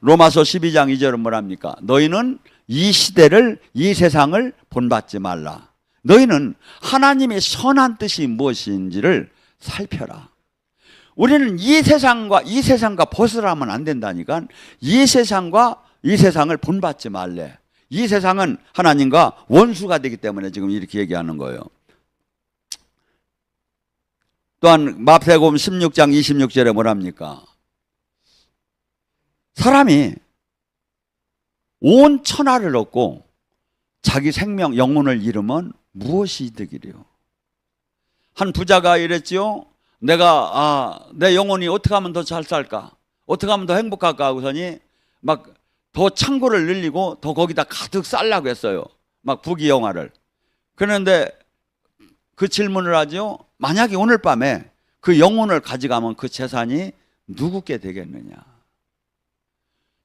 로마서 12장 2절은 뭐랍니까? 너희는 이 시대를 이 세상을 본받지 말라. 너희는 하나님의 선한 뜻이 무엇인지를 살펴라. 우리는 이 세상과 이 세상과 벗어나면 안 된다니까. 이 세상과 이 세상을 본받지 말래. 이 세상은 하나님과 원수가 되기 때문에 지금 이렇게 얘기하는 거예요. 또한 마태복음 16장 26절에 뭐랍니까? 사람이 온 천하를 얻고 자기 생명 영혼을 잃으면 무엇이 이득이래요? 한 부자가 이랬지요. 내가 아, 내 영혼이 어떻게 하면 더 잘 살까? 어떻게 하면 더 행복할까 하고서니 막 더 창고를 늘리고 더 거기다 가득 쌀라고 했어요. 막 부귀 영화를. 그런데 그 질문을 하죠. 만약에 오늘 밤에 그 영혼을 가져가면 그 재산이 누구께 되겠느냐?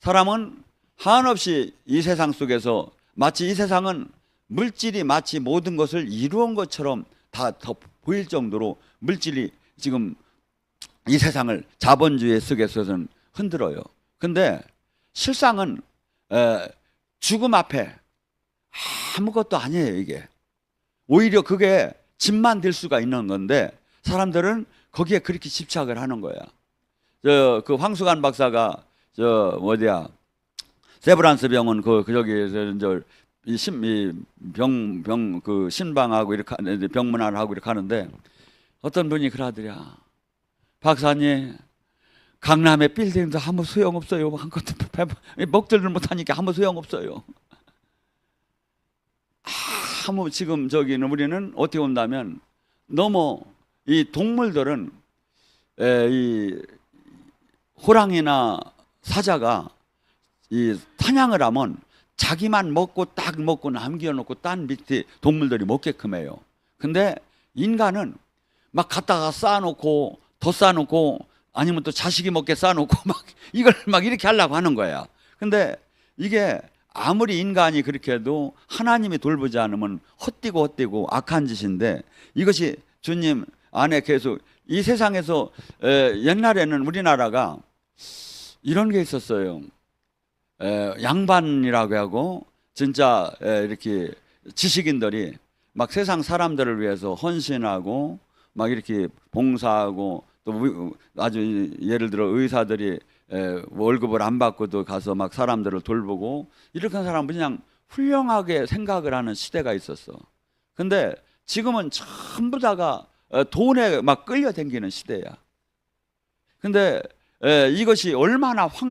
사람은 한없이 이 세상 속에서 마치 이 세상은 물질이 마치 모든 것을 이루은 것처럼 다 더 보일 정도로 물질이 지금 이 세상을 자본주의 속에서는 흔들어요. 근데 실상은 에, 죽음 앞에 아무것도 아니에요, 이게. 오히려 그게 짐만 될 수가 있는 건데 사람들은 거기에 그렇게 집착을 하는 거야. 저 그 황수관 박사가 저 어디야 세브란스 병원 그, 그 저기 저이신이병병 그 신방하고 이렇게 병문안을 하고 이렇게 하는데 어떤 분이 그러더랴 박사님 강남의 빌딩도 아무 소용 없어요. 한것도 먹들을 못하니까 아무 소용 없어요. 아무 지금 저기는 우리는 어떻게 본다면 너무 이 동물들은 에, 이 호랑이나 사자가 이 사냥을 하면 자기만 먹고 딱 먹고 남겨놓고 딴 밑에 동물들이 먹게끔 해요. 근데 인간은 막 갖다가 쌓아놓고 더 쌓아놓고 아니면 또 자식이 먹게 쌓아놓고 막 이걸 막 이렇게 하려고 하는 거야. 근데 이게 아무리 인간이 그렇게 해도 하나님이 돌보지 않으면 헛되고 헛되고 악한 짓인데 이것이 주님 안에 계속 이 세상에서 에, 옛날에는 우리나라가 이런 게 있었어요. 에, 양반이라고 하고 진짜 에, 이렇게 지식인들이 막 세상 사람들을 위해서 헌신하고 막 이렇게 봉사하고 또 의- 아주 예를 들어 의사들이 에, 월급을 안 받고도 가서 막 사람들을 돌보고 이렇게 한 사람은 그냥 훌륭하게 생각을 하는 시대가 있었어. 근데 지금은 전부 다가 어, 돈에 막 끌려다니는 시대야. 근데 에, 이것이 얼마나 황